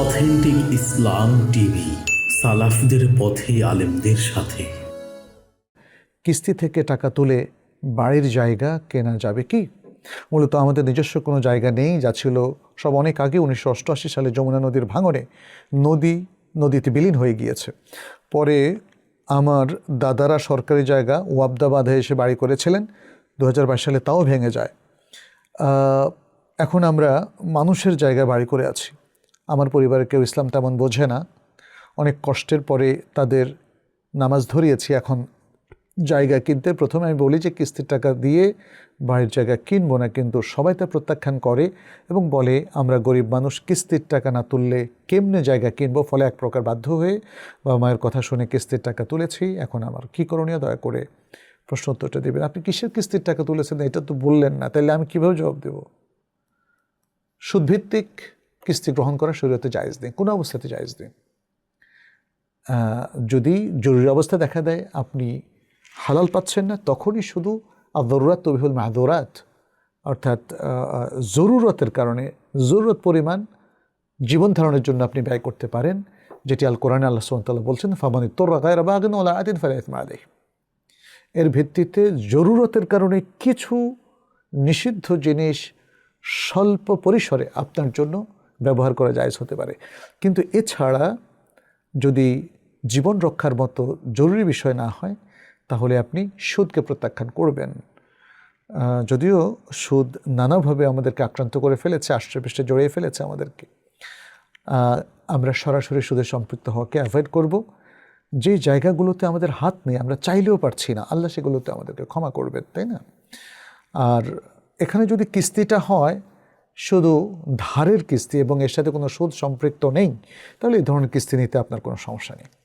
Authentic ইসলাম TV, সালাফদের পথে আলেমদের সাথে। কিস্তি থেকে টাকা তুলে বাড়ির জায়গা কেনা যাবে কি? মূলত আমাদের নিজস্ব কোনো জায়গা নেই, যা ছিল সব অনেক আগে, উনিশশো অষ্টআশি সালে যমুনা নদীর ভাঙনে নদী নদীতে বিলীন হয়ে গিয়েছে। পরে আমার দাদারা সরকারি জায়গা ওয়াবদা বাঁধে এসে বাড়ি করেছিলেন দু হাজার বাইশ সালে তাও ভেঙে যায়। এখন আমরা মানুষের জায়গায় বাড়ি করে আছি। আমার পরিবারের কেউ ইসলাম তেমন বোঝে না। অনেক কষ্টের পরে তাদের নামাজ ধরিয়েছি। এখন জায়গা কিনতে প্রথমে আমি বলি যে কিস্তির টাকা দিয়ে বাড়ির জায়গা কিনবো না, কিন্তু সবাই তা প্রত্যাখ্যান করে এবং বলে, আমরা গরিব মানুষ, কিস্তির টাকা না তুললে কেমনে জায়গা কিনবো? ফলে এক প্রকার বাধ্য হয়ে বাবা মায়ের কথা শুনে কিস্তির টাকা তুলেছি। এখন আমার কী করণীয়? দয়া করে প্রশ্ন উত্তরটা দেবেন। আপনি কিসের কিস্তির টাকা তুলেছেন? এটা তো বললেন না। তাহলে আমি কীভাবে জবাব দেবো? সুদভিত্তিক কিস্তি গ্রহণ করা শরীরতে জায়েজ নেই। কোনো অবস্থাতে জায়েজ নেই। যদি জরুরি অবস্থা দেখা দেয়, আপনি হালাল পাচ্ছেন না, তখনই শুধু আদরাত তবিহুল মাহদরাত অর্থাৎ জরুরতের কারণে, জরুরত পরিমাণ জীবন ধারণের জন্য আপনি ব্যয় করতে পারেন, যেটি আল কোরআন আল্লাহ সুমতাল্লাহ বলছেন, ফামানি তোর্রা গায়রা বাগন ওলা আদিন ফালাইত মাদে এর ভিত্তিতে জরুরতের কারণে কিছু নিষিদ্ধ জিনিস স্বল্প পরিসরে আপনার জন্য ব্যবহার করা জায়জ হতে পারে। কিন্তু এছাড়া যদি জীবন রক্ষার মতো জরুরি বিষয় না হয়, তাহলে আপনি সুদকে প্রত্যাখ্যান করবেন। যদিও সুদ নানাভাবে আমাদেরকে আক্রান্ত করে ফেলেছে আষ্ট্রপৃষ্ঠে জড়িয়ে ফেলেছে আমাদেরকে। আমরা সরাসরি সুদে সম্পৃক্ত হওয়াকে অ্যাভয়েড করব। যে জায়গাগুলোতে আমাদের হাত নেই, আমরা চাইলেও পারছি না, আল্লাহ সেগুলোতে আমাদেরকে ক্ষমা করবেন, তাই না? আর এখানে যদি কিস্তিটা হয় শুধু ধারের কিস্তি এবং এর সাথে কোনো সুদ সম্পৃক্ত নেই, তাহলে এই ধরনের কিস্তি নিতে আপনার কোনো সমস্যা নেই।